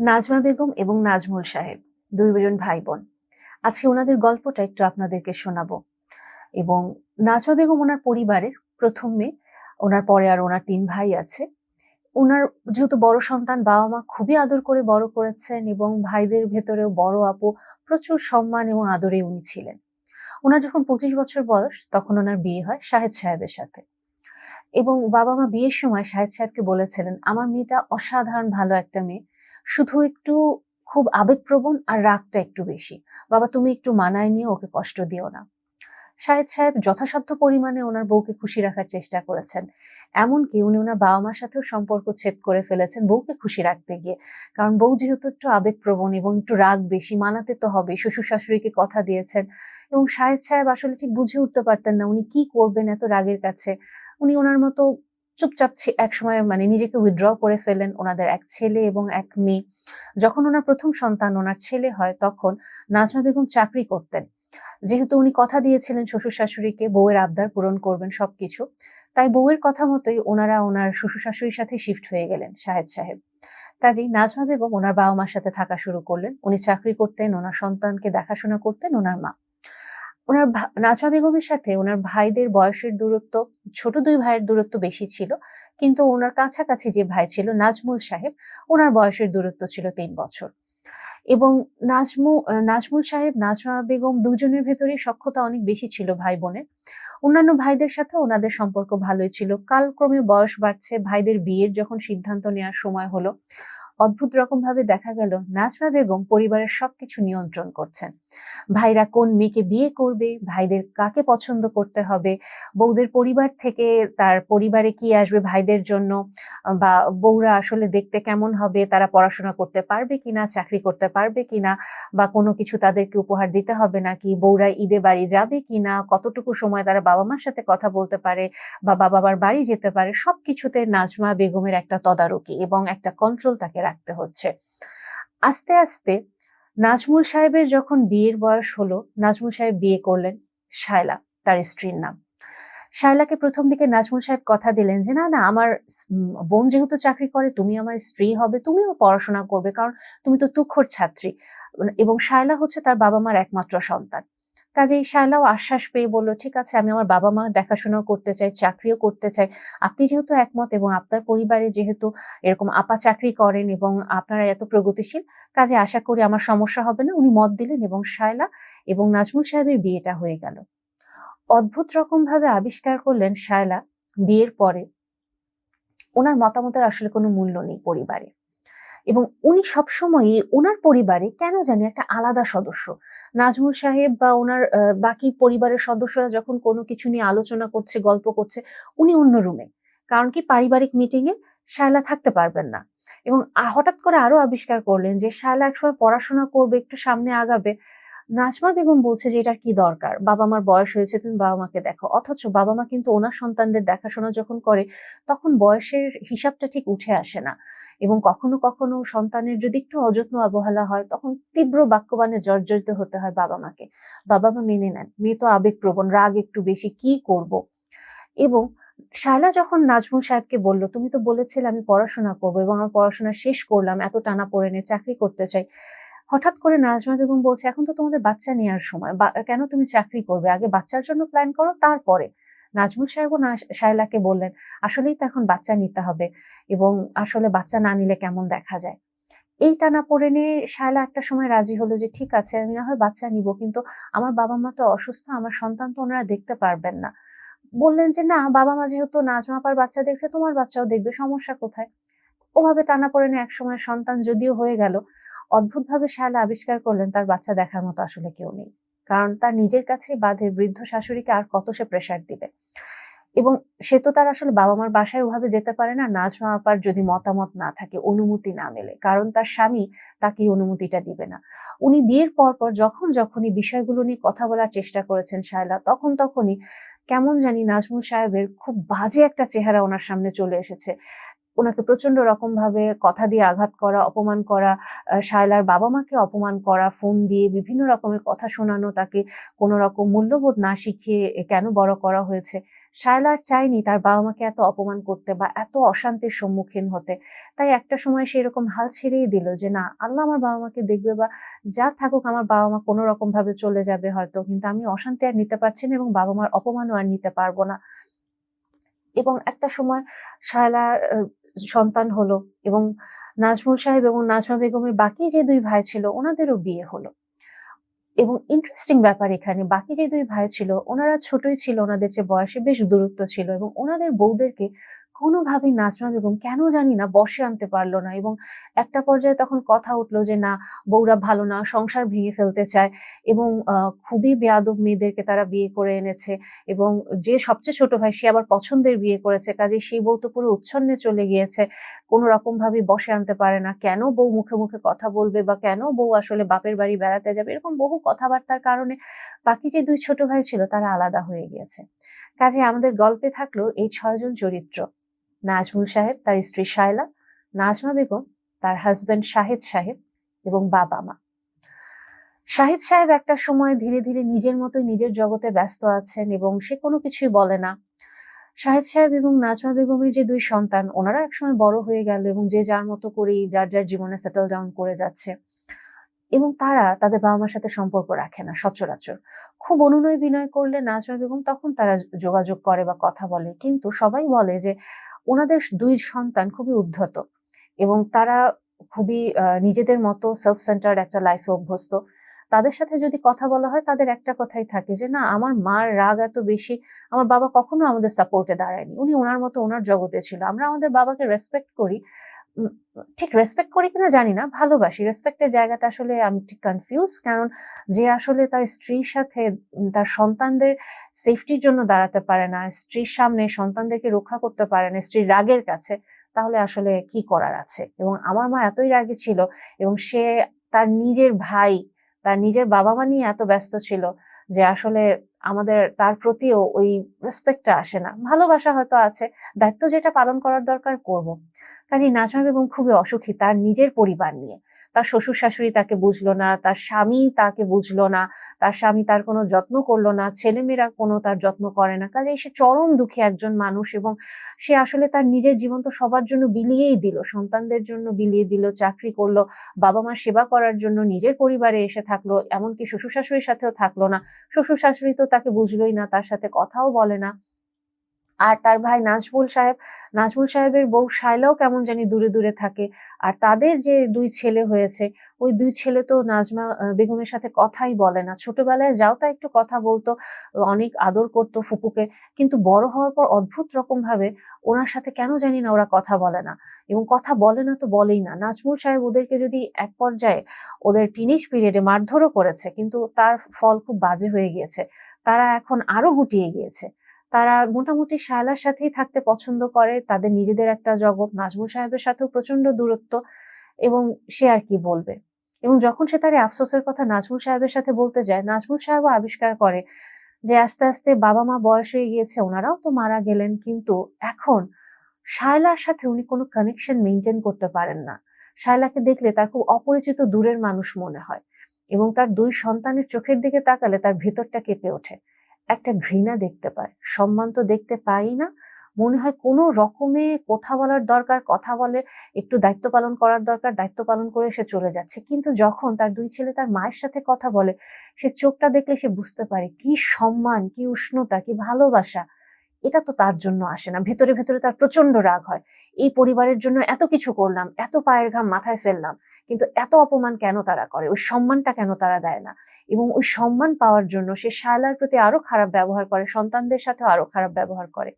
নাজমা বেগম এবং নাজমুল সাহেব, দুইজন ভাই বোন আজকে ওনাদের গল্পটা একটু আপনাদেরকে শোনাবো। এবং নাজমা বেগম ওনার পরিবারের প্রথম মেয়ে, ওনার পরে আর ওনার তিন ভাই আছে। ওনার যেহেতু বড় সন্তান বাবা মা খুবই আদর করে বড় করেছেন এবং ভাইদের ভেতরেও বড় আপু প্রচুর সম্মান এবং আদরে উনি ছিলেন। ওনার যখন পঁচিশ বছর বয়স, তখন ওনার বিয়ে হয় শাহেদ সাহেবের সাথে। এবং বাবা মা বিয়ের সময় শাহেদ সাহেবকে বলেছিলেন, আমার মেয়েটা অসাধারণ ভালো একটা মেয়ে। শুধু একটু খুব আবেগপ্রবণ আর রাগটা একটু বেশি। বাবা, তুমি একটু মানায় নিয়ে ওকে কষ্ট দিও না। শাহেদ সাহেব যথাসাধ্য পরিমাণে ওনার বউকে খুশি রাখার চেষ্টা করেছেন। এমনকি উনি ওনার বাবা মার সাথেও সম্পর্ক ছেদ করে ফেলেছেন বউকে খুশি রাখতে গিয়ে। কারণ বউ যেহেতু একটু আবেগপ্রবণ এবং একটু রাগ বেশি, মানাতে তো হবে, শ্বশুর শাশুড়িকে কথা দিয়েছেন। এবং শাহেদ সাহেব আসলে ঠিক বুঝে উঠতে পারতেন না উনি কি করবেন এত রাগের কাছে। উনি ওনার মতো চুপচাপ এক সময় মানে নিজেকে উইথড্র করে ফেলেন ওনাদের এক ছেলে এবং এক মেয়ে। যখন ওনার প্রথম সন্তান ওনার ছেলে হয়, তখন নাজমা বেগম চাকরি করতেন। যেহেতু উনি কথা দিয়েছিলেন শ্বশুর শাশুড়িকে বউয়ের আবদার পূরণ করবেন সবকিছু, তাই বউয়ের কথা মতোই ওনারা ওনার শ্বশুর শাশুড়ির সাথে শিফট হয়ে গেলেন শাহেদ সাহেব। কাজেই নাজমা বেগম ওনার বাবা মার সাথে থাকা শুরু করলেন। উনি চাকরি করতেন, ওনার সন্তানকে দেখাশোনা করতেন, ওনার মা। ওনার নাজমা বেগমের সাথে ওনার ভাইদের বয়সের দূরত্ব, ছোট দুই ভাইয়ের দূরত্ব বেশি ছিল, কিন্তু ওনার কাছাকাছি যে ভাই ছিল, নাজমুল সাহেব, ওনার বয়সের দূরত্ব ছিল তিন বছর। এবং নাজমু নাজমুল সাহেব, নাজমা বেগম দুজনের ভেতরে সক্ষতা অনেক বেশি ছিল ভাই বোনের। অন্যান্য ভাইদের সাথে ওনাদের সম্পর্ক ভালোই ছিল। কালক্রমে বয়স বাড়ছে, ভাইদের বিয়ের যখন সিদ্ধান্ত নেওয়ার সময় হলো অদ্ভুত রকম ভাবে দেখা গেল নাজমা বেগম পরিবারের সবকিছু নিয়ন্ত্রণ করছেন। ভাইরা কোন মেয়েকে বিয়ে করবে, ভাইদের কাকে পছন্দ করতে হবে, বউদের পরিবার থেকে তার পরিবারে কি আসবে ভাইদের জন্য, বা বউরা আসলে দেখতে কেমন হবে, তারা পড়াশোনা করতে পারবে কিনা, চাকরি করতে পারবে কিনা, বা কোনো কিছু তাদেরকে উপহার দিতে হবে নাকি, বউরা ঈদে বাড়ি যাবে কিনা, কতটুকু সময় তারা বাবা মার সাথে কথা বলতে পারে, বা বাবা মার বাড়ি যেতে পারে, সবকিছুতে নাজমা বেগমের একটা তদারকি এবং একটা কন্ট্রোল তাকে রাখতে হচ্ছে। আস্তে আস্তে নাজমুল সাহেবের যখন বিয়ের বয়স হলো, নাজমুল সাহেব বিয়ে করলেন শায়লা, তার স্ত্রীর নাম। শায়লাকে প্রথম দিকে নাজমুল সাহেব কথা দিলেন যে, না না, আমার বোন যেহেতু চাকরি করে, তুমি আমার স্ত্রী হবে, তুমিও পড়াশোনা করবে, কারণ তুমি তো তুখর ছাত্রী। এবং শায়লা হচ্ছে তার বাবা মার একমাত্র সন্তান। কাজেই শায়লাও আশ্বাস পেয়ে বলল, ঠিক আছে, আমি আমার বাবা মা দেখাশোনাও করতে চাই, চাকরিও করতে চাই। আপনি যেহেতু একমত এবং আপনার পরিবারে যেহেতু এরকম আপা চাকরি করেন এবং আপনারা এত প্রগতিশীল, কাজে আশা করি আমার সমস্যা হবে না। উনি মত দিলেন এবং শায়লা এবং নাজমুল সাহেবের বিয়েটা হয়ে গেল। অদ্ভুত রকম ভাবে আবিষ্কার করলেন শায়লা বিয়ের পরে। ওনার মতামতের আসলে কোনো মূল্য নেই পরিবারে। এবং উনি সবসময় ওনার পরিবারে কেন জানি একটা আলাদা সদস্য। নাজমুল সাহেব বা ওনার বাকি পরিবারের সদস্যরা যখন কোনো কিছু নিয়ে আলোচনা করছে, গল্প করছে, উনি অন্য রুমে। কারণ কি পারিবারিক মিটিং এ শায়লা থাকতে পারবেন না। এবং হঠাৎ করে আরও আবিষ্কার করলেন যে শায়লা একসময় পড়াশোনা করবে, একটু সামনে আগাবে। নাজমা বেগম বলছে যে এটার কি দরকার? বাবা মার বয়স হয়েছে, তুমি বাবা মাকে দেখো। অথচ বাবা মা কিন্তু ওনার সন্তানদের দেখাশোনা যখন করে, তখন বয়সের হিসাবটা ঠিক উঠে আসে না। এবং কখনো কখনো সন্তানের যদি একটু অযত্ন অবহেলা হয়, তখন তীব্র বাক্যবানে জর্জরিত হতে হয় বাবা মাকে। বাবা মা মেনে নেন, মেয়ে তো আবেগপ্রবণ, রাগ একটু বেশি, কি করব? এবং শায়লা যখন নাজমুল সাহেবকে বলল, তুমি তো বলেছিলে আমি পড়াশোনা করব এবং আমার পড়াশোনা শেষ করলাম, এত টানা পড়ে নিয়ে চাকরি করতে চাই। হঠাৎ করে নাজমা বেগম বলছে, এখন তো তোমাদের বাচ্চা নেওয়ার সময় কেন তুমি চাকরি করবে? আগে বাচ্চার জন্য প্ল্যান করো, তারপরে। নাজমুল সাহেবও না শায়লাকে বললেন, আসলেই তো এখন বাচ্চা নিতে হবে এবং আসলে বাচ্চা না নিলে কেমন দেখা যায়? এই টানা পড়ে নিয়ে শায়লা একটা সময় রাজি হলো যে, ঠিক আছে, আমি না হয় বাচ্চা নিব, কিন্তু আমার বাবা মা তো অসুস্থ, আমার সন্তান তো ওনারা দেখতে পারবেন না। বললেন যে, না বাবা মা যেহেতু নাজমাপার বাচ্চা দেখছে, তোমার বাচ্চাও দেখবে, সমস্যা কোথায়? ওভাবে টানা পড়ে নিয়ে একসময় সন্তান যদিও হয়ে গেল, অদ্ভুতভাবে শায়লা আবিষ্কার করলেন, তার বাচ্চা দেখার মতো আসলে কেউ নেই। কারণ তার নিজের কাছেই বাধে বৃদ্ধ শাশুড়িকে আর কত সে প্রেশার দিবে। এবং সে তো তার আসলে বাবা মার বাসায় ওভাবে যেতে পারে না। নাজমা আপার যদি মতামত না থাকে, অনুমতি না মেলে, কারণ তার স্বামী তাকে অনুমতিটা দিবে না। উনি বিয়ের পর পর যখন যখনই বিষয়গুলো নিয়ে কথা বলার চেষ্টা করেছেন শায়লা, তখন তখনই কেমন জানি নাজমুল সাহেবের খুব বাজে একটা চেহারা ওনার সামনে চলে এসেছে। ওনাকে প্রচণ্ড রকম ভাবে কথা দিয়ে আঘাত করা, অপমান করা শায়লার বাবা মাকে অপমান করা, ফোন দিয়ে বিভিন্ন রকমের কথা শোনানো, তাকে কোনো রকম মূল্যবোধ না শিখিয়ে কেন বড় করা হয়েছে। শায়লা আর চায়নি তার বাবা মাকে এত অপমান করতে বা এত অশান্তির সম্মুখীন হতে। তাই একটা সময় সে এরকম হাল ছেড়েই দিল যে, না, আল্লাহ আমার বাবা মাকে দেখবে বা যা থাকুক আমার বাবা মা কোনো রকম ভাবে চলে যাবে হয়তো, কিন্তু আমি অশান্তি আর নিতে পারছি না এবং বাবা মার অপমানও আর নিতে পারব না। এবং একটা সময় শায়লার সন্তান হলো এবং নাজমুল সাহেব এবং নাজমা বেগমের বাকি যে দুই ভাই ছিল, ওনাদেরও বিয়ে হলো। এবং ইন্টারেস্টিং ব্যাপার এখানে, বাকি যে দুই ভাই ছিল, ওনারা ছোটই ছিল, ওনাদের যে বয়সে বেশ দূরত্ব ছিল এবং ওনাদের বউদেরকে কোনোভাবেই নাজমা বেগম কেন জানি না বসে আনতে পারল না এবং একটা পর্যায়ে তখন কথা উঠল যে, না, বউরা ভালো না, সংসার ভেঙে ফেলতে চায়। এবং খুবই বেয়াদব মেয়েদেরকে তারা বিয়ে করে এনেছে এবং যে সবচেয়ে ছোট ভাই, সে আবার পছন্দের বিয়ে করেছে। কাজে সেই বউ তো পুরো উচ্ছন্নে চলে গিয়েছে। কোনো রকম ভাবে বসে আনতে পারে না। কেন বউ মুখে মুখে কথা বলবে বা কেন বউ আসলে বাপের বাড়ি বেড়াতে যাবে? এরকম বহু কথাবার্তার কারণে বাকি যে দুই ছোট ভাই ছিল, তারা আলাদা হয়ে গিয়েছে। কাজে আমাদের গল্পে থাকল এই ছয়জন চরিত্র। নাজমুল সাহেব, তার স্ত্রী শায়লা, নাজমা বেগম, তার হাজবেন্ড শাহেদ সাহেব এবং বাবা মা। শাহিদ সাহেব একটা সময় ধীরে ধীরে নিজের মতোই নিজের জগতে ব্যস্ত আছেন এবং সে কোনো কিছুই বলে না। শাহিদ সাহেব এবং নাজমা বেগমের যে দুই সন্তান, ওনারা একসময় বড় হয়ে গেল এবং যে যার মতো করেই যার যার জীবনে সেটেল ডাউন করে যাচ্ছে। এবং তারা তাদের বাবা মার সাথে সম্পর্ক রাখে না, সচরাচর। খুব অনুনয় বিনয় করলে নাজমা বেগম তখন তারা যোগাযোগ করে বা কথা বলে। কিন্তু সবাই বলে যে, ওনাদের দুই সন্তান খুবই উদ্ধত এবং তারা খুবই নিজেদের মতো সেলফ সেন্টার্ড একটা লাইফে অভ্যস্ত। তাদের সাথে যদি কথা বলা হয়, তাদের একটা কথাই থাকে যে, না, আমার মার রাগ এত বেশি, আমার বাবা কখনো আমাদের সাপোর্টে দাঁড়ায়নি। উনি ওনার মতো ওনার জগতে ছিল। আমরা আমাদের বাবাকে রেসপেক্ট করি ঠিক রেসপেক্ট করি কিনা জানি না, ভালোবাসি। রেসপেক্টের জায়গাটা আসলে আমি ঠিক কনফিউজ কারণ যে আসলে তার স্ত্রীর সাথে তার সন্তানদের সেফটির জন্য দাঁড়াতে পারে না, স্ত্রীর সামনে সন্তানদেরকে রক্ষা করতে পারে না, স্ত্রীর রাগের কাছে, তাহলে আসলে কি করার আছে? এবং আমার মা এতই রাগী ছিল এবং সে তার নিজের ভাই, তার নিজের বাবা মা নিয়ে এত ব্যস্ত ছিল যে আসলে আমাদের, তার প্রতিও ওই রেসপেক্টটা আসে না। ভালোবাসা হয়তো আছে, দায়িত্ব যেটা পালন করার দরকার করব। কাজী নাজমা বেগম খুবই অসুখী তার নিজের পরিবার নিয়ে। তার শ্বশুর শাশুড়ি তাকে বুঝলো না, তার স্বামী তাকে বুঝলো না, তার স্বামী তার কোনো যত্ন করল না, ছেলেমেয়েরা কোনো তার যত্ন করে না। কাজে সে চরম দুঃখী একজন মানুষ এবং সে আসলে তার নিজের জীবন তো সবার জন্য বিলিয়েই দিল, সন্তানদের জন্য বিলিয়ে দিল, চাকরি করল বাবা মার সেবা করার জন্য নিজের পরিবারে এসে থাকল, এমনকি শ্বশুর শাশুড়ির সাথেও থাকল না। শ্বশুর শাশুড়ি তো তাকে বুঝলোই না, তার সাথে কথাও বলে না। আর তার ভাই নাজমুল সাহেব, নাজমুল সাহেবের বউ শায়লাও কেমন জানি দূরে দূরে থাকে। আর তাদের যে দুই ছেলে হয়েছে, ওই দুই ছেলে তো নাজমা বেগমের সাথে কথাই বলে না। ছোটবেলায় যাও তা একটু কথা বলতো, অনেক আদর করতো ফুপুকে, কিন্তু বড় হওয়ার পর অদ্ভুত রকম ভাবে ওনার সাথে কেন জানি না ওরা কথা বলে না। এবং কথা বলে না তো বলেই না। নাজমুল সাহেব ওদেরকে যদি এক পর্যায়ে ওদের টিনেজ পিরিয়ডে মারধরও করেছে, কিন্তু তার ফল খুব বাজে হয়ে গিয়েছে। তারা এখন আরও গুটিয়ে গিয়েছে। তারা মোটামুটি শায়লার সাথেই থাকতে পছন্দ করে। তাদের নিজেদের একটা জগৎ। নাজমুল সাহেবের সাথেও প্রচণ্ড দূরত্ব এবং সে আর কি বলবে? এবং যখন সে তার আফসোসের কথা নাজমুল সাহেবের সাথে বলতে যায়, নাজমুল সাহেবও আবিষ্কার করে যে আস্তে আস্তে বাবা মা বয়স হয়ে গিয়েছে, ওনারাও তো মারা গেলেন, কিন্তু এখন শায়লার সাথে উনি কোনো কানেকশন মেনটেন করতে পারেন না। শায়লাকে দেখলে তার খুব অপরিচিত দূরের মানুষ মনে হয় এবং তার দুই সন্তানের চোখের দিকে তাকালে তার ভেতরটা কেঁপে ওঠে। একটা ঘৃণা দেখতে পায়। সম্মান তো দেখতে পাই না। মনে হয় কোনো রকমে কথা বলার দরকার, কথা বলে একটু দায়িত্ব পালন করার দরকার, দায়িত্ব পালন করে সে চলে যাচ্ছে। কিন্তু যখন তার দুই ছেলে তার মায়ের সাথে কথা বলে, সে চোখটা দেখলে সে বুঝতে পারে কি সম্মান, কি উষ্ণতা, কি ভালোবাসা। এটা তো তার জন্য আসে না। ভেতরে ভেতরে তার প্রচণ্ড রাগ হয়। এই পরিবারের জন্য এত কিছু করলাম, এত পায়ের ঘাম মাথায় ফেললাম, কিন্তু এত অপমান কেন তারা করে? ওই সম্মানটা কেন তারা দেয় না? এবং ওই সম্মান পাওয়ার জন্য সে শায়লার প্রতি আরও খারাপ ব্যবহার করে, সন্তানদের সাথে আরও খারাপ ব্যবহার করে।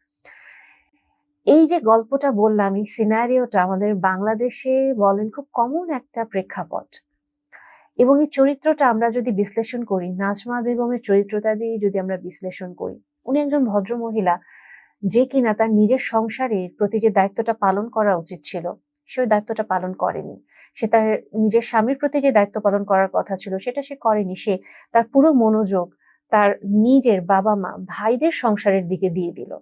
এই যে গল্পটা বললাম, এই সিনারিওটা আমাদের বাংলাদেশে বলেন খুব কমন একটা প্রেক্ষাপট। এবং এই চরিত্রটা আমরা যদি বিশ্লেষণ করি, নাজমা বেগমের চরিত্রটা দিয়ে যদি আমরা বিশ্লেষণ করি, উনি একজন ভদ্র মহিলা যে কিনা তার নিজের সংসারের প্রতি যে দায়িত্বটা পালন করা উচিত ছিল, সে দায়িত্বটা পালন করেনি। সে তার নিজের স্বামীর প্রতি যে দায়িত্ব পালন করার কথা ছিল, সেটা সে করেনি। সে তার পুরো মনোযোগ তার নিজের বাবা মা, ভাইদের সংসারের দিকে দিয়ে দিল।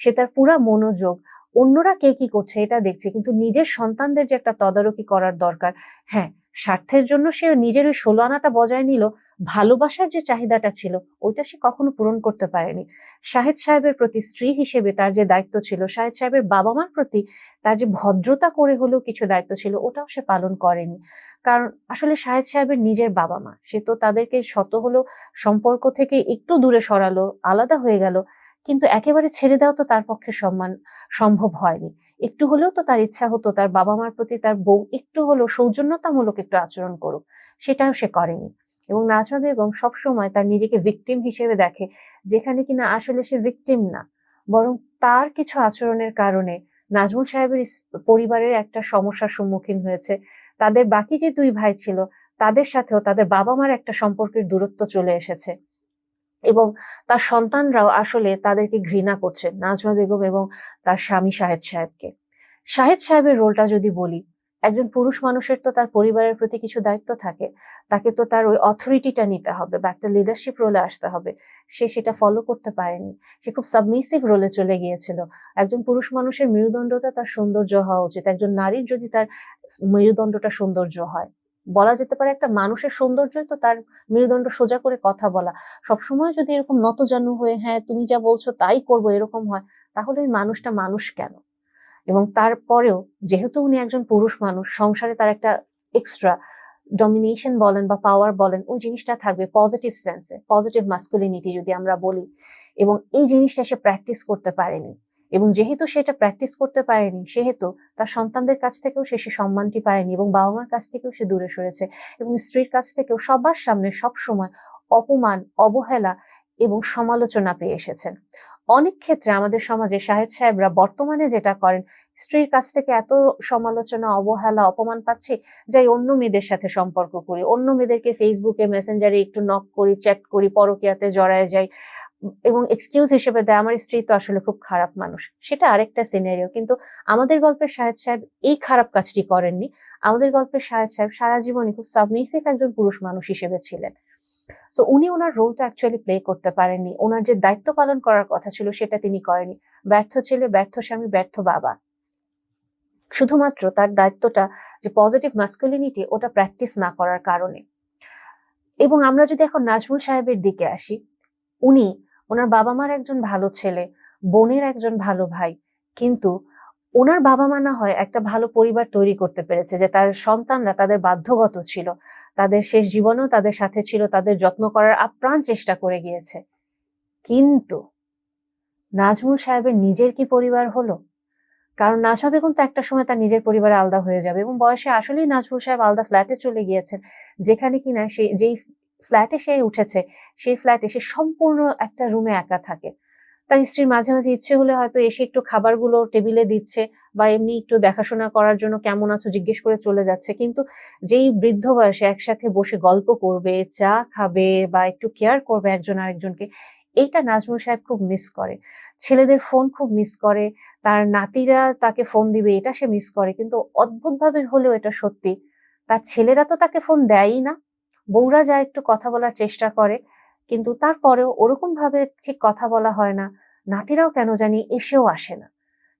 সে তার পুরা মনোযোগ, অন্যরা কে কি করছে এটা দেখছে, কিন্তু নিজের সন্তানদের যে একটা তদারকি করার দরকার হ্যাঁ স্বার্থের জন্য সে নিজের ওই ষোলো আনাটা বজায় নিল, ভালোবাসার যে চাহিদাটা ছিল, ওইটা সে কখনো পূরণ করতে পারেনি। শাহেদ সাহেবের প্রতি স্ত্রী হিসেবে তার যে দায়িত্ব ছিল, শাহেদ সাহেবের বাবা মার প্রতি তার যে ভদ্রতা করে হলেও কিছু দায়িত্ব ছিল, ওটাও সে পালন করেনি। কারণ আসলে শাহেদ সাহেবের নিজের বাবা মা সে তো তাদেরকে শত হলো সম্পর্ক থেকে একটু দূরে সরালো, আলাদা হয়ে গেল, কিন্তু একেবারে ছেড়ে দেওয়া তো তার পক্ষে সম্মান, সম্ভব হয়নি। একটু হলেও তো তার ইচ্ছা হতো, তার বাবা মার প্রতি তার বউ একটু হলেও সৌজন্যতামূলক একটু আচরণ করুক, সেটাও সে করেনি। এবং নাজমা বেগম সবসময় তার নিজেকে ভিকটিম হিসেবে দেখে, যেখানে কিনা আসলে সে ভিকটিম না। বরং তার কিছু আচরণের কারণে নাজমুল সাহেবের পরিবারের একটা সমস্যার সম্মুখীন হয়েছে। তাদের বাকি যে দুই ভাই ছিল, তাদের সাথেও তাদের বাবা মার একটা সম্পর্কের দূরত্ব চলে এসেছে। এবং তার সন্তানরাও আসলে তাদেরকে ঘৃণা করছে, নাজমা বেগম এবং তার স্বামী শাহেদ সাহেবকে। শাহেদ সাহেবের রোলটা যদি বলি, একজন পুরুষ মানুষের তো তার পরিবারের প্রতি কিছু দায়িত্ব থাকে, তাকে তো তার ওই অথরিটিটা নিতে হবে, বা একটা লিডারশিপ রোলে আসতে হবে। সে সেটা ফলো করতে পারেনি। সে খুব সাবমিসিভ রোলে চলে গিয়েছিল। একজন পুরুষ মানুষের মেরুদণ্ডটা তার সৌন্দর্য হওয়া উচিত। একজন নারীর যদি তার মেরুদণ্ডটা সৌন্দর্য হয় বলা যেতে পারে একটা মানুষের সৌন্দর্যই তো তার মেরুদণ্ড সোজা করে কথা বলা। সবসময় যদি এরকম নতজানু হয়ে হ্যাঁ তুমি যা বলছো তাই করব, এরকম হয়, তাহলে ওই মানুষটা মানুষ কেন? এবং তারপরেও যেহেতু উনি একজন পুরুষ মানুষ, সংসারে তার একটা এক্সট্রা ডমিনেশন বলেন বা পাওয়ার বলেন, ওই জিনিসটা থাকবে পজিটিভ সেন্সে পজিটিভ মাস্কুলিনিটি যদি আমরা বলি। এবং এই জিনিসটা সে প্র্যাকটিস করতে পারেনি। এবং যেহেতু সেটা প্র্যাকটিস করতে পারেনি, সেহেতু তার সন্তানদের কাছ থেকেও সে সে সম্মানটি পায়নি এবং বাবা মার কাছ থেকেও সে দূরে সরেছে এবং স্ত্রীর কাছ থেকেও সবার সামনে সব সময় অপমান, অবহেলা এবং সমালোচনা পেয়ে এসেছেন অনেক ক্ষেত্রে আমাদের সমাজে শাহেদ সাহেবরা বর্তমানে যেটা করেন, স্ত্রীর কাছ থেকে এত সমালোচনা, অবহেলা, অপমান পাচ্ছি, যাই অন্য মেয়েদের সাথে সম্পর্ক করি, অন্য মেয়েদেরকে ফেসবুকে মেসেঞ্জারে একটু নক করি চ্যাট করি, পরকিয়াতে জড়ায় যাই এবং এক্সকিউজ হিসেবে দেয়, আমার স্ত্রী তো আসলে খুব খারাপ মানুষ। সেটা আরেকটা সিনারিও কিন্তু আমাদের গল্পের শাহেদ সাহেব এই খারাপ কাজটি করেননি। আমাদের গল্পের শাহেদ সাহেব সারা জীবনই খুব সাবমিসিভ একজন পুরুষ মানুষ হিসেবে ছিলেন। সো উনি ওনার রোলটা অ্যাকচুয়ালি প্লে করতে পারেননি। ওনার যে দায়িত্ব পালন করার কথা ছিল, সেটা তিনি করেনি ব্যর্থ ছেলে, ব্যর্থ স্বামী, ব্যর্থ বাবা। শুধুমাত্র তার দায়িত্বটা যে পজিটিভ মাস্কুলিনিটি ওটা প্র্যাকটিস না করার কারণে। এবং আমরা যদি এখন নাজমুল সাহেবের দিকে আসি, উনি ওনার বাবা মার একজন ভালো ছেলে, বোনের একজন ভালো ভাই। কিন্তু ওনার বাবা মা না হয় একটা ভালো পরিবার তৈরি করতে পেরেছে যে তার সন্তানরা তাদের বাধ্যগত ছিল, তাদের শেষ জীবনেও তাদের সাথে ছিল, তাদের যত্ন করার আপ্রাণ চেষ্টা করে গিয়েছে। কিন্তু নাজমুল সাহেবের নিজের কি পরিবার হলো? কারণ নাজমা বেগম তো একটা সময় তার নিজের পরিবারে আলাদা হয়ে যাবে এবং বয়সে আসলেই নাজমুল সাহেব আলাদা ফ্ল্যাটে চলে গিয়েছেন, যেখানে কিনা সেই যেই ফ্ল্যাটে সে উঠেছে। সেই ফ্ল্যাটে সে সম্পূর্ণ একটা রুমে একা থাকে। তার স্ত্রীর মাঝে মাঝে ইচ্ছে হলে হয়তো এসে একটু খাবারগুলো টেবিলে দিচ্ছে বা এমনি একটু দেখাশোনা করার জন্য কেমন আছো জিজ্ঞেস করে চলে যাচ্ছে। কিন্তু যেই বৃদ্ধ বয়সে একসাথে বসে গল্প করবে, চা খাবে বা একটু কেয়ার করবে একজন আরেকজনকে এইটা নাজমুল সাহেব খুব মিস করে। ছেলেদের ফোন খুব মিস করে। তার নাতিরা তাকে ফোন দিবে, এটা সে মিস করে। কিন্তু অদ্ভুতভাবে হলেও এটা সত্যি। তার ছেলেরা তো তাকে ফোন দেয়ই না। বউরা যা একটু কথা বলার চেষ্টা করে, কিন্তু তারপরেও ওরকম ভাবে ঠিক কথা বলা হয় না, নাতিরাও কেন জানি এসেও আসে না।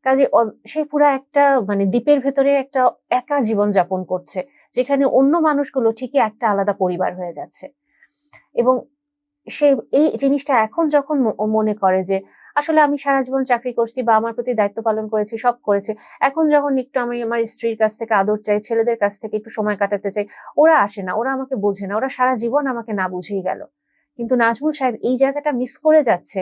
কাজে সে পুরা একটা মানে দ্বীপের ভেতরে একটা একা জীবন যাপন করছে, যেখানে অন্য মানুষগুলো ঠিকই একটা আলাদা পরিবার হয়ে যাচ্ছে। এবং সে এই জিনিসটা এখন যখন মনে করে যে আসলে আমি সারা জীবন চাকরি করছি বা আমার প্রতি দায়িত্ব পালন করেছি, সব করেছে। এখন যখন একটু আমি আমার স্ত্রীর কাছ থেকে আদর চাই, ছেলেদের কাছ থেকে একটু সময় কাটাতে চাই, ওরা আসে না, ওরা আমাকে বোঝে না, ওরা সারা জীবন আমাকে না বুঝেই গেল। কিন্তু নাজমুল সাহেব এই জায়গাটা মিস করে যাচ্ছে।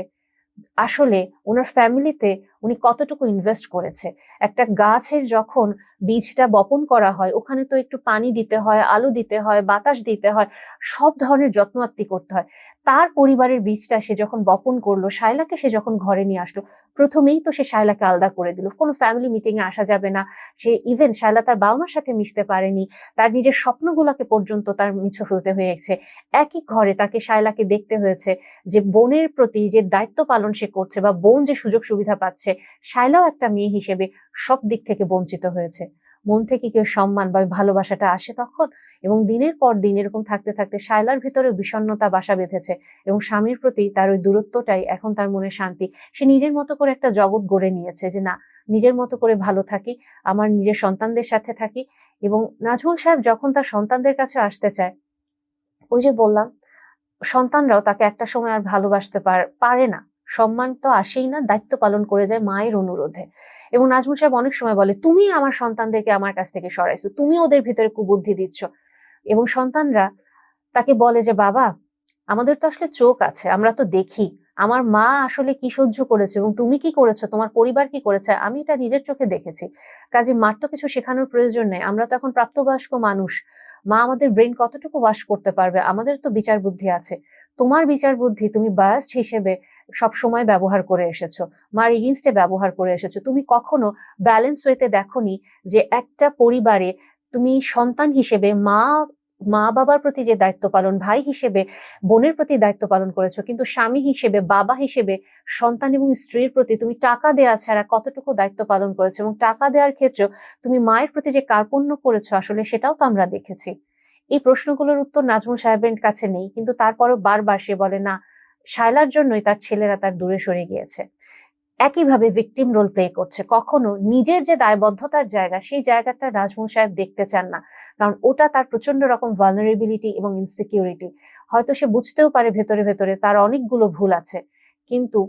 আসলে ওনার ফ্যামিলিতে উনি কতটুকু ইনভেস্ট করেছে। একটা গাছের যখন বীজটা বপন করা হয়, ওখানে তো একটু পানি দিতে হয়, আলু দিতে হয়, বাতাস দিতে হয়, সব ধরনের যত্ন আত্মি করতে হয়। তার পরিবারের বীজটা সে যখন বপন করল, শায়লাকে সে যখন ঘরে নিয়ে আসলো, প্রথমেই তো সে শায়লাকে আলাদা করে দিল। কোনো ফ্যামিলি মিটিং এ আসা যাবে না। সে ইভেন শায়লা তার বাবা মার সাথে মিশতে পারেনি। তার নিজের স্বপ্নগুলোকে পর্যন্ত তার মিছে ফেলতে হয়েছে। একই ঘরে তাকে শায়লাকে দেখতে হয়েছে যে, বোনের প্রতি যে দায়িত্ব পালন সে করছে বা বোন যে সুযোগ সুবিধা পাচ্ছে শায়লাও একটা মেয়ে হিসেবে সব দিক থেকে বঞ্চিত হয়েছে। মন থেকে কেউ সম্মান বা ভালোবাসাটা আসে তখন এবং দিনের পর দিন এরকম থাকতে থাকতে শায়লার ভিতরে বিষণ্ণতা বাসা বেঁধেছে এবং স্বামীর প্রতি তার ওই দূরত্বটাই এখন তার মনে শান্তি। সে নিজের মতো করে একটা জগৎ গড়ে নিয়েছে যে, না, নিজের মতো করে ভালো থাকি, আমার নিজের সন্তানদের সাথে থাকি। এবং নাজমুল সাহেব যখন তার সন্তানদের কাছে আসতে চায়, ওই যে বললাম, সন্তানরাও তাকে একটা সময় আর ভালোবাসতে পারে না। সম্মান তো আসেই না, দায়িত্ব পালন করে যায় মায়ের অনুরোধে। এবং নাজমুল সাহেব অনেক সময় বলে, তুমি আমার সন্তানদেরকে আমার কাছ থেকে সরাইছো, তুমি ওদের ভিতরে কুবুদ্ধি দিচ্ছ। এবং সন্তানরা তাকে বলে যে, বাবা, আমাদের তো আসলে চোখ আছে, আমরা তো দেখি। আমার মা আসলে কি সহ্য করেছে এবং তুমি কি করেছ? তোমার পরিবার কি করেছে? আমি এটা নিজের চোখে দেখেছি। কাজে মার তো কিছু শেখানোর প্রয়োজন নেই, আমরা তো এখন প্রাপ্তবয়স্ক মানুষ। মা আমাদের ব্রেন কতটুকু ওয়াশ করতে পারবে? আমাদের তো বিচার বুদ্ধি আছে। তোমার বিচার বুদ্ধি তুমি বায়াস্ট হিসেবে সব সময় ব্যবহার করে এসেছ। মার ইগিনস্টে ব্যবহার করে এসেছ। তুমি কখনো ব্যালেন্স ওয়েতে দেখনি যে একটা পরিবারে তুমি সন্তান হিসেবে, মা মা বাবার প্রতি যে দায়িত্ব পালন, ভাই হিসেবে, বোনের প্রতি দায়িত্ব পালন করেছ, কিন্তু স্বামী হিসেবে, বাবা হিসেবে, সন্তান এবং স্ত্রীর প্রতি তুমি টাকা দেওয়া ছাড়া কতটুকু দায়িত্ব পালন করেছ? এবং টাকা দেওয়ার ক্ষেত্রে তুমি মায়ের প্রতি যে কার্পণ্য করেছ আসলে সেটাও তো আমরা দেখেছি। এই প্রশ্নগুলোর উত্তর নাজমুল সাহেবের কাছে নেই, কিন্তু তারপরও বারবার সে বলে, না, শায়লার জন্যই তার ছেলেরা তার দূরে সরে গিয়েছে। একইভাবে ভিকটিম রোল প্লে করছে। কখনো নিজের যে দায়বদ্ধতার জায়গা, সেই জায়গাটা নাজমুল সাহেব দেখতে চান না। কারণ ওটা তার প্রচণ্ড রকম ভালনারেবিলিটি এবং ইনসিকিউরিটি হয়তো সে বুঝতেও পারে ভেতরে ভেতরে তার অনেকগুলো ভুল আছে, কিন্তু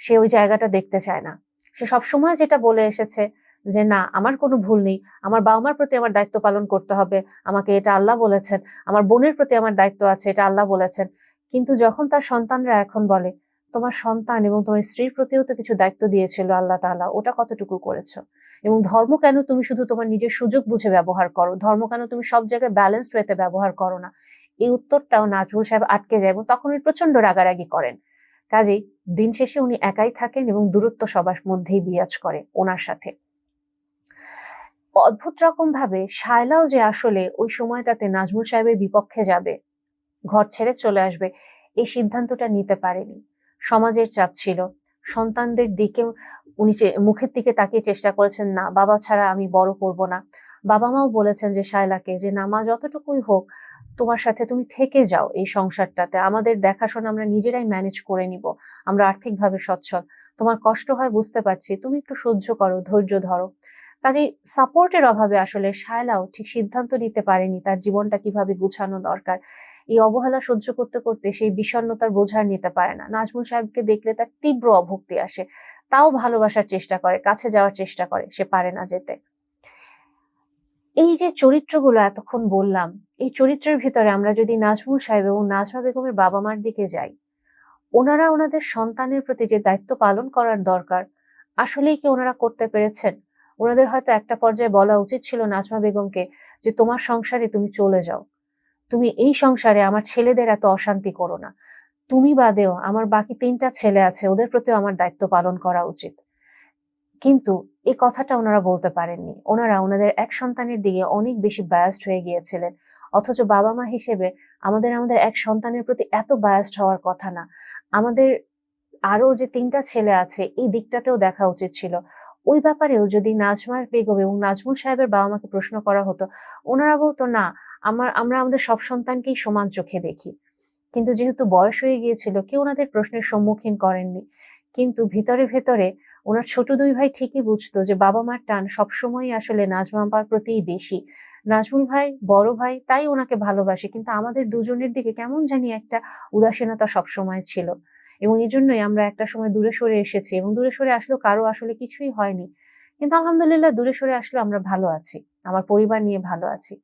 সে ওই জায়গাটা দেখতে চায় না। সে সবসময় যেটা বলে এসেছে যে না, আমার কোনো ভুল নেই। আমার বাবা মার প্রতি আমার দায়িত্ব পালন করতে হবে। আমাকে এটা আল্লাহ বলেছেন। আমার বোনের প্রতি আমার দায়িত্ব আছে, এটা আল্লাহ বলেছেন। কিন্তু যখন তার সন্তানরা এখন বলে, তোমার সন্তান এবং তোমার স্ত্রীর প্রতিও তো কিছু দায়িত্ব দিয়েছিল আল্লাহ তাআলা, ওটা কতটুকু করেছ? এবং ধর্ম কেন তুমি শুধু তোমার নিজের সুযোগ বুঝে ব্যবহার করো? ধর্ম কেন তুমি সব জায়গায় ব্যালেন্সড ওয়েতে ব্যবহার করো না? এই উত্তরটাও নাজরুল সাহেব আটকে যায় এবং তখন উনি প্রচণ্ড রাগারাগি করেন। কাজেই দিন শেষে উনি একাই থাকেন এবং দূরত্ব সবার মধ্যেই বিরাজ করে ওনার সাথে। অদ্ভুত রকম ভাবে শায়লাও যে আসলে ওই সময়টাতে নাজমুল সাহেবের বিপক্ষে যাবে। ঘর ছেড়ে চলে আসবে, এই সিদ্ধান্তটা নিতে পারেনি। সমাজের চাপ ছিল, সন্তানদের দিকে উনি মুখের দিকে তাকিয়ে চেষ্টা করেছেন, না, বাবা ছাড়া আমি বড় করব না। বাবা মাও বলেছেন যে শায়লাকে যে না মা যতটুকুই হোক, তোমার সাথে তুমি থেকে যাও এই সংসারটাতে। আমাদের দেখাশোনা আমরা নিজেরাই ম্যানেজ করে নিব। আমরা আর্থিকভাবে সচ্ছল। তোমার কষ্ট হয়, বুঝতে পারছি। তুমি একটু সহ্য করো, ধৈর্য ধরো। কাজে সাপোর্টের অভাবে আসলে শায়লাও ঠিক সিদ্ধান্ত নিতে পারেনি তার জীবনটা কীভাবে গুছানো দরকার। এই অবহেলা সহ্য করতে করতে সেই বিষণ্নতার বোঝার নিতে পারে না। নাজমুল সাহেবকে দেখলে তার তীব্র অভক্তি আসে। তাও ভালোবাসার চেষ্টা করে, কাছে যাওয়ার চেষ্টা করে, সে পারে না যেতে। এই যে চরিত্রগুলো এতক্ষণ বললাম, এই চরিত্রের ভিতরে আমরা যদি নাজমুল সাহেব এবং নাজমা বেগমের বাবা মার দিকে যাই, ওনারা ওনাদের সন্তানের প্রতি যে দায়িত্ব পালন করার দরকার, আসলেই কি ওনারা করতে পেরেছেন? ওনাদের হয়তো একটা পর্যায়ে বলা উচিত ছিল নাজমা বেগমকে যে, তোমার সংসারে তুমি চলে যাও। তুমি এই সংসারে আমার ছেলেদের এত অশান্তি করো না। তুমি বাদেও আমার বাকি তিনটা ছেলে আছে, ওদের প্রতিও আমার দায়িত্ব পালন করা উচিত। কিন্তু এই কথাটা ওনারা বলতে পারেননি। ওনারা ওনাদের এক সন্তানের দিকে অনেক বেশি বায়াস্ট হয়ে গিয়েছিলেন। অথচ বাবা মা হিসেবে আমাদের আমাদের এক সন্তানের প্রতি এত বায়াস্ট হওয়ার কথা না। আমাদের আরও যে তিনটা ছেলে আছে, এই দিকটাতেও দেখা উচিত ছিল। ওই ব্যাপারেও যদি নাজমার বেগম এবং নাজমুল সাহেবের বাবা মাকে প্রশ্ন করা হতো, ওনারা বলতো, না, আমার, আমরা আমাদের সব সন্তানকেই সমান চোখে দেখি। কিন্তু যেহেতু বয়স হয়ে গিয়েছিল, কেউ ওনাদের প্রশ্নের সম্মুখীন করেননি। কিন্তু ভিতরে ভেতরে ওনার ছোট দুই ভাই ঠিকই বুঝতো যে বাবা মার টান সবসময় আসলে নাজমাম্পার প্রতিই বেশি। নাজমুল ভাই, বড় ভাই, তাই ওনাকে ভালোবাসে, কিন্তু আমাদের দুজনের দিকে কেমন জানি একটা উদাসীনতা সবসময় ছিল। এবং এই জন্যই আমরা একটা সময় দূরে সরে এসেছি এবং দূরে সরে আসলেও কারও আসলে কিছুই হয়নি। কিন্তু আলহামদুলিল্লাহ দূরে সরে আসলেও আমরা ভালো আছি, আমার পরিবার নিয়ে ভালো আছি।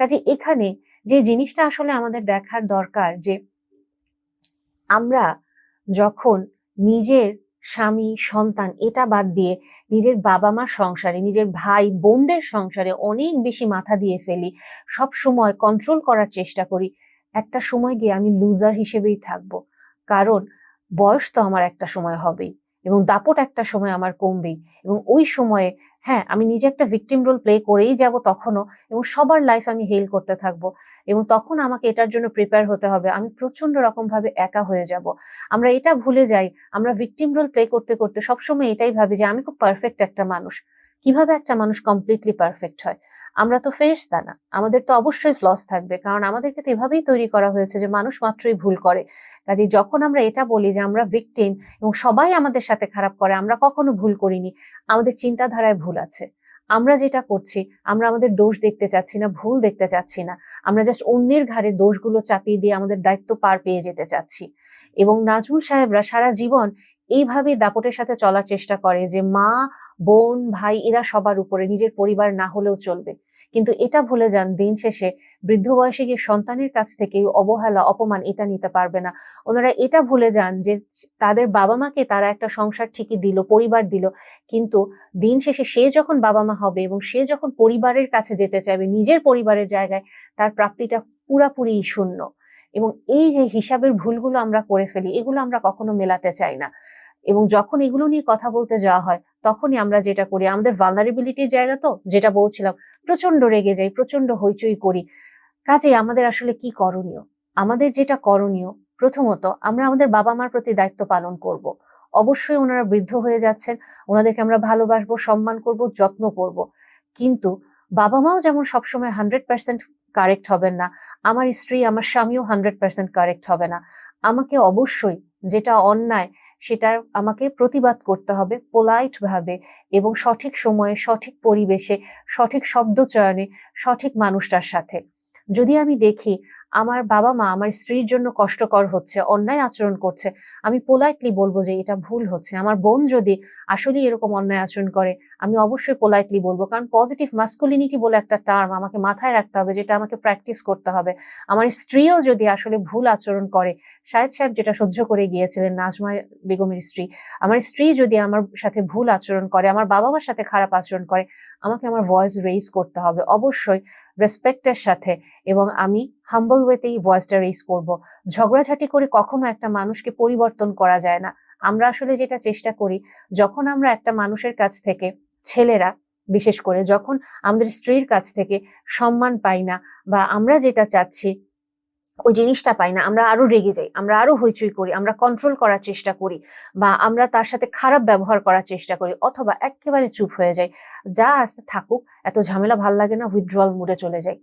কাজে এখানে যে জিনিসটা আসলে আমাদের দেখার দরকার যে আমরা যখন নিজের স্বামী, সন্তান এটা বাদ দিয়ে নিজের বাবা মার সংসারে, নিজের ভাই, বোনদের সংসারে অনেক বেশি মাথা দিয়ে ফেলি, সব সময় কন্ট্রোল করার চেষ্টা করি, একটা সময় গিয়ে আমি লুজার হিসেবেই থাকব। কারণ বয়স তো আমার একটা সময় হবেই এবং দাপট একটা সময় আমার কমবেই এবং ওই সময়ে হ্যাঁ আমি নিজে একটা ভিকটিম রোল প্লে করেই যাব তখনও এবং সবার লাইফ আমি হেল করতে থাকব এবং তখন আমাকে এটার জন্য প্রিপেয়ার হতে হবে। আমি প্রচণ্ড রকমভাবে একা হয়ে যাব। আমরা এটা ভুলে যাই, আমরা ভিকটিম রোল প্লে করতে করতে সবসময় এটাই ভাবি যে আমি খুব পারফেক্ট একটা মানুষ। কীভাবে একটা মানুষ কমপ্লিটলি পারফেক্ট হয়? আমরা তো ফেরস্তা না, আমাদের তো অবশ্যই ফ্লস থাকবে, কারণ আমাদেরকে তো এভাবেই তৈরি করা হয়েছে যে মানুষ মাত্রই ভুল করে। কাজে যখন আমরা এটা বলি যে আমরা ভিকটিম এবং সবাই আমাদের সাথে খারাপ করে, আমরা কখনো ভুল করিনি, আমাদের চিন্তাধারায় ভুল আছে। আমরা যেটা করছি, আমরা আমাদের দোষ দেখতে চাচ্ছি না, ভুল দেখতে চাচ্ছি না, আমরা জাস্ট অন্যের ঘাড়ে দোষগুলো চাপিয়ে দিয়ে আমাদের দায়িত্ব পার পেয়ে যেতে চাচ্ছি। এবং নাজমুল সাহেবরা সারা জীবন এইভাবে দাপটের সাথে চলার চেষ্টা করে যে মা, বোন, ভাই এরা সবার উপরে, নিজের পরিবার না হলেও চলবে। কিন্তু এটা ভুলে যান, দিন শেষে বৃদ্ধ বয়সে গিয়ে সন্তানের কাছ থেকে অবহেলা, অপমান এটা নিতে পারবে না। ওনারা এটা ভুলে যান যে তাদের বাবা মাকে তারা একটা সংসার ঠিকই দিল, পরিবার দিল, কিন্তু দিন শেষে সে যখন বাবা মা হবে এবং সে যখন পরিবারের কাছে যেতে চাইবে, নিজের পরিবারের জায়গায়, তার প্রাপ্তিটা পুরাপুরি শূন্য। এবং এই যে হিসাবের ভুলগুলো আমরা করে ফেলি, এগুলো আমরা কখনো মেলাতে চাই না। এবং যখন এগুলো নিয়ে কথা বলতে যাওয়া হয়, তখনই আমরা যেটা করি, আমাদের ভালনারেবিলিটির জায়গা তো, যেটা বলছিলাম প্রচণ্ড রেগে যাই প্রচণ্ড হইচই করি কাজে আমাদের আসলে কি করণীয় আমাদের যেটা করণীয়, প্রথমত আমরা আমাদের বাবা মার প্রতি দায়িত্ব পালন করব। অবশ্যই ওনারা বৃদ্ধ হয়ে যাচ্ছেন, ওনাদেরকে আমরা ভালোবাসবো, সম্মান করব, যত্ন করব। কিন্তু বাবা মাও যেমন সবসময় হান্ড্রেড পার্সেন্ট কারেক্ট হবেন না, আমার স্ত্রী, আমার স্বামীও হান্ড্রেড পার্সেন্ট কারেক্ট হবে না আমাকে অবশ্যই যেটা অন্যায় সেটার আমাকে প্রতিবাদ করতে হবে পোলাইট ভাবে এবং সঠিক সময়ে, সঠিক পরিবেশে, সঠিক শব্দ চয়নে, সঠিক মানুষটার সাথে। যদি আমি দেখি আমার বাবা মা আমার স্ত্রীর জন্য কষ্টকর হচ্ছে, অন্যায় আচরণ করছে, আমি পোলাইটলি বলব যে এটা ভুল হচ্ছে। আমার বোন যদি আসলে এরকম অন্যায় আচরণ করে আমি অবশ্যই পোলাইটলি বলব, কারণ পজিটিভ মাস্কুলিনিটি বলে একটা টার্ম আমাকে মাথায় রাখতে হবে, যেটা আমাকে প্র্যাকটিস করতে হবে। আমার স্ত্রীও যদি আসলে ভুল আচরণ করে, শাহেদ সাহেব যেটা সহ্য করে গিয়েছিলেন, নাজমা বেগমের স্ত্রী, আমার স্ত্রী যদি আমার সাথে ভুল আচরণ করে, আমার বাবা মার সাথে খারাপ আচরণ করে, আমাকে আমার ভয়েস রেইজ করতে হবে। অবশ্যই রেসপেক্টের সাথে এবং আমি হাম্বল ওয়েতেই ভয়েসটা রেইজ করব। ঝগড়াঝাটি করে কখনো একটা মানুষকে পরিবর্তন করা যায় না। আমরা আসলে যেটা চেষ্টা করি, যখন আমরা একটা মানুষের কাছ থেকে ছেলেরা, বিশেষ করে যখন আমাদের স্ত্রীর কাছ থেকে সম্মান পাই না বা আমরা যেটা চাচ্ছি, ওই জিনিসটা পাই না, আমরা আরও রেগে যাই, আমরা আরও হইচই করি, আমরা কন্ট্রোল করার চেষ্টা করি বা আমরা তার সাথে খারাপ ব্যবহার করার চেষ্টা করি অথবা একেবারে চুপ হয়ে যাই, যা আছে থাকুক, এত ঝামেলা ভালো লাগে না উইথড্রল মুডে চলে যাই।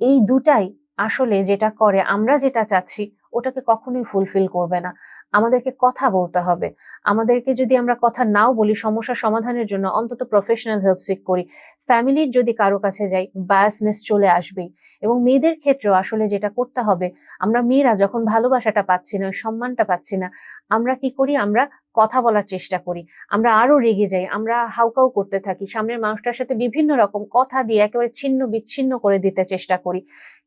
এই দুটাই আসলে যেটা করে, আমরা যেটা চাচ্ছি, ওটাকে কখনোই ফুলফিল করবে না। আমাদেরকে কথা বলতে হবে। আমাদেরকে যদি আমরা কথা নাও বলি, সমস্যা সমাধানের জন্য অন্তত প্রফেশনাল হেল্প সিক করি। ফ্যামিলির যদি কারও কাছে যাই বায়াসনেস চলে আসবেই। এবং মেয়েদের ক্ষেত্রেও আসলে যেটা করতে হবে, আমরা মেয়েরা যখন ভালোবাসাটা পাচ্ছি না সম্মানটা পাচ্ছি না, আমরা কি করি? আমরা কথা বলার চেষ্টা করি। আমরা আরও রেগে যাই, আমরা হাউকাউ করতে থাকি, সামনের মানুষটার সাথে বিভিন্ন রকম কথা দিয়ে একেবারে ছিন্ন বিচ্ছিন্ন করে দিতে চেষ্টা করি।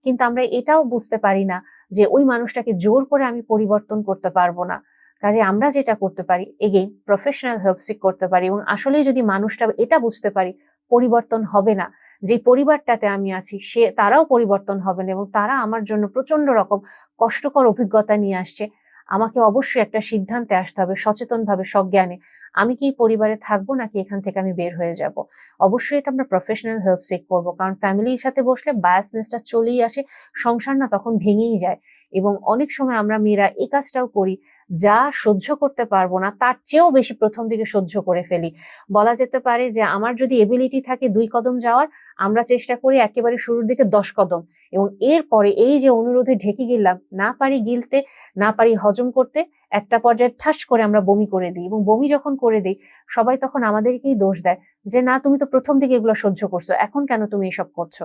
কিন্তু আমরা এটাও বুঝতে পারি না যে ওই মানুষটাকে জোর করে আমি পরিবর্তন করতে পারব না। কাজে আমরা যেটা করতে পারি এগেইন প্রফেশনাল হেল্প সিক করতে পারি এবং আসলেই যদি মানুষটা এটা বুঝতে পারি, পরিবর্তন হবে না। যে পরিবারটাতে আমি আছি, সে, তারাও পরিবর্তন হবে না এবং তারা আমার জন্য প্রচণ্ড রকম কষ্টকর অভিজ্ঞতা নিয়ে আসছে। আমাকে অবশ্যই একটা সিদ্ধান্তে আসতে হবে সচেতনভাবে, সজ্ঞানে। আমি কি পরিবারে থাকব নাকি এখান থেকে আমি বের হয়ে যাব? অবশ্যই এটা আমরা প্রফেশনাল হেল্প চেক করব। কারণ ফ্যামিলির সাথে বসলে বায়াসনেসটা চলেই আসে, সংসার না তখন ভেঙেই যায়। এবং অনেক সময় আমরা মেয়েরা এই কাজটাও করি, যা সহ্য করতে পারব না, তার চেয়েও বেশি প্রথম দিকে সহ্য করে ফেলি। বলা যেতে পারে যে, আমার যদি এবিলিটি থাকে দুই কদম যাওয়ার, আমরা চেষ্টা করি একেবারে শুরুর দিকে দশ কদম। এবং এরপরে এই যে অনুরোধে ঢেকে গেলাম, না পারি গিলতে, না পারি হজম করতে, একটা পর্যায়ে ঠাস করে আমরা বমি করে দিই এবং বমি যখন করে দিই, সবাই তখন আমাদেরকেই দোষ দেয় যে, না, তুমি তো প্রথম দিকে এগুলো সহ্য করছ, এখন কেন তুমি এসব করছ?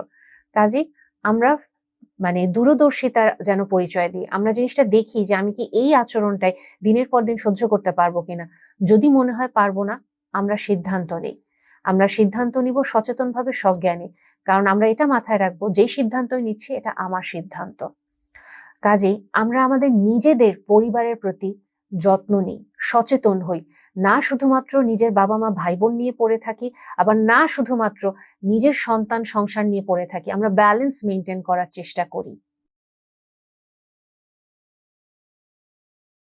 কাজে আমরা মানে দূরদর্শিতার যেন পরিচয় দিই, আমরা জিনিসটা দেখি যে, আমি কি এই আচরণটাই দিনের পর দিন সহ্য করতে পারব কিনা? যদি মনে হয় পারব না, আমরা সিদ্ধান্ত নিই। আমরা সিদ্ধান্ত নিব সচেতনভাবে সজ্ঞানে কারণ আমরা এটা মাথায় রাখব যে সিদ্ধান্তই নিচ্ছি এটা আমার সিদ্ধান্ত। কাজেই আমরা আমাদের নিজেদের পরিবারের প্রতি যত্ন নিই, সচেতন হই। না শুধুমাত্র নিজের বাবা মা ভাই বোন নিয়ে পড়ে থাকি, আবার না শুধুমাত্র নিজের সন্তান সংসার নিয়ে পড়ে থাকি। আমরা ব্যালেন্স মেনটেন করার চেষ্টা করি।